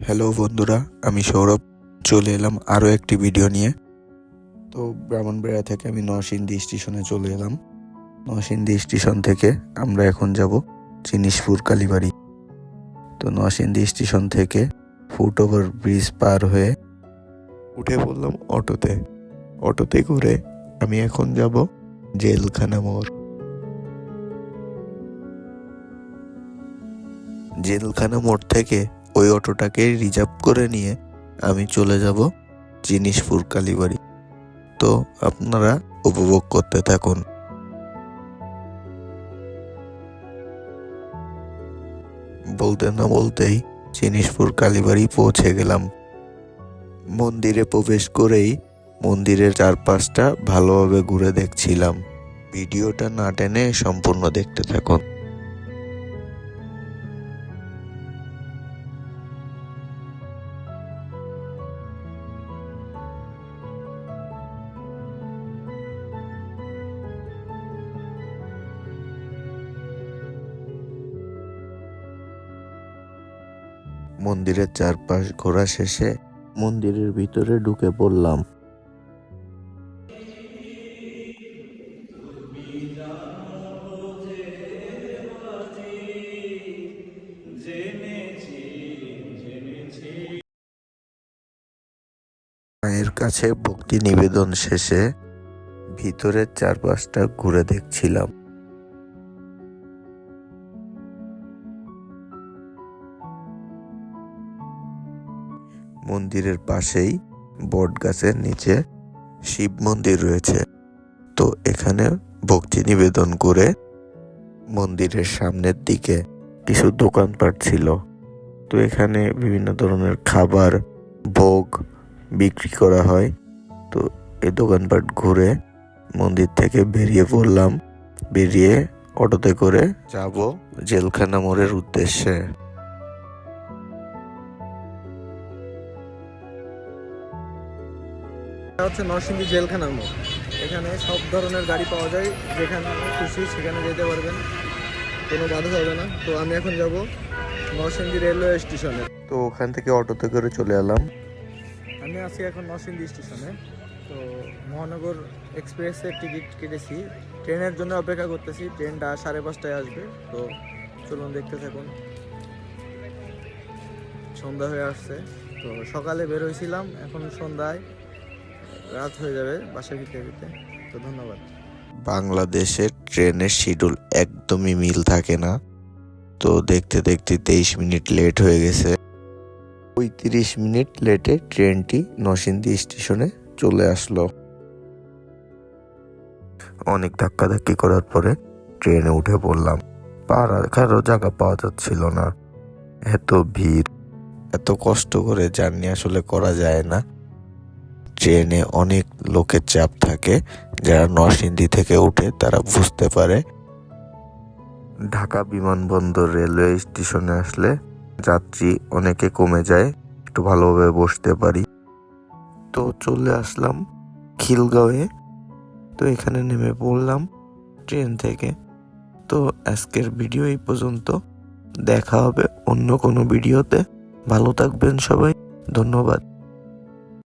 Hello বন্ধুরা, আমি সৌরভ। চলে এলাম আরও একটি ভিডিও নিয়ে। তো ব্রাহ্মণবেড়া থেকে আমি নরসিংদী স্টেশনে চলে এলাম। নরসিংদী স্টেশন থেকে আমরা এখন যাব জিনিসপুর কালীবাড়ি। তো নরসিংদী স্টেশন থেকে ফুট ওভার ব্রিজ পার হয়ে উঠে পড়লাম অটোতে। অটোতে করে আমি এখন যাব জেলখানা মোড়। জেলখানা মোড় থেকে ওই অটোটাকে রিজার্ভ করে নিয়ে আমি চলে যাব জিনিসপুর কালীবাড়ি। তো আপনারা উপভোগ করতে থাকুন। বলতে না বলতেই জিনিসপুর কালীবাড়ি পৌঁছে গেলাম। মন্দিরে প্রবেশ করেই মন্দিরের চারপাশটা ভালোভাবে ঘুরে দেখছিলাম। ভিডিওটা না টেনে সম্পূর্ণ দেখতে থাকুন। মন্দিরের চারপাশ ঘোরা শেষে মন্দিরের ভিতরে ঢুকে পড়লাম। মায়ের কাছে ভক্তি নিবেদন শেষে ভিতরের চারপাশটা ঘুরে দেখছিলাম। মন্দিরের পাশেই বট গাছের নিচে শিব মন্দির রয়েছে। তো এখানে ভক্তি নিবেদন করে মন্দিরের সামনের দিকে কিছু দোকানপাট ছিল। তো এখানে বিভিন্ন ধরনের খাবার, ভোগ বিক্রি করা হয়। তো এই দোকানপাট ঘুরে মন্দির থেকে বেরিয়ে পড়লাম। বেরিয়ে অটোতে করে যাব জেলখানা মোড়ের উদ্দেশ্যে। হচ্ছে নরসিংদী জেলখানার মোড়। এখানে সব ধরনের গাড়ি পাওয়া যায় যেখানে খুশি সেখানে যেতে পারবেন কোনো বাধা হবে না। তো আমি এখন যাব নরসিংদী রেলওয়ে স্টেশনে। তো ওখান থেকে অটোতে করে চলে এলাম। আমি আছি এখন নরসিংদী স্টেশনে। তো মহানগর এক্সপ্রেসের টিকিট কেটেছি। ট্রেনের জন্য অপেক্ষা করতেছি ট্রেনটা সাড়ে পাঁচটায় আসবে। তো চলুন দেখতে থাকুন। সন্ধ্যা হয়ে আসছে। তো সকালে বের হয়েছিলাম এখন সন্ধ্যায়। রাত হয়ে যাবে বাসায় ফিরতে ফিরতে। তো ধন্যবাদ। বাংলাদেশের ট্রেনের শিডিউল একদমই মিল থাকে না। তো দেখতে দেখতে তেইশ মিনিট লেট হয়ে গেছে। পঁয়ত্রিশ মিনিট লেটে ট্রেনটি নরসিংদী স্টেশনে চলে আসলো। অনেক ধাক্কাধাক্কি করার পরে ট্রেনে উঠে পড়লাম। পা রাখারও জায়গা পাওয়া যাচ্ছিল না। এত ভিড়, এত কষ্ট করে জার্নি আসলে করা যায় না। ট্রেনে অনেক লোকের চাপ থাকে, যারা নরসিংদী থেকে উঠে তারা বুঝতে পারে। ঢাকা বিমানবন্দর রেলওয়ে স্টেশনে আসলে যাত্রী অনেকে কমে যায়, একটু ভালোভাবে বসতে পারি। তো চলে আসলাম খিলগাঁওয়ে। তো এখানে নেমে পড়লাম ট্রেন থেকে। তো আজকের ভিডিও এই পর্যন্ত। দেখা হবে অন্য কোনো ভিডিওতে। ভালো থাকবেন সবাই। ধন্যবাদ।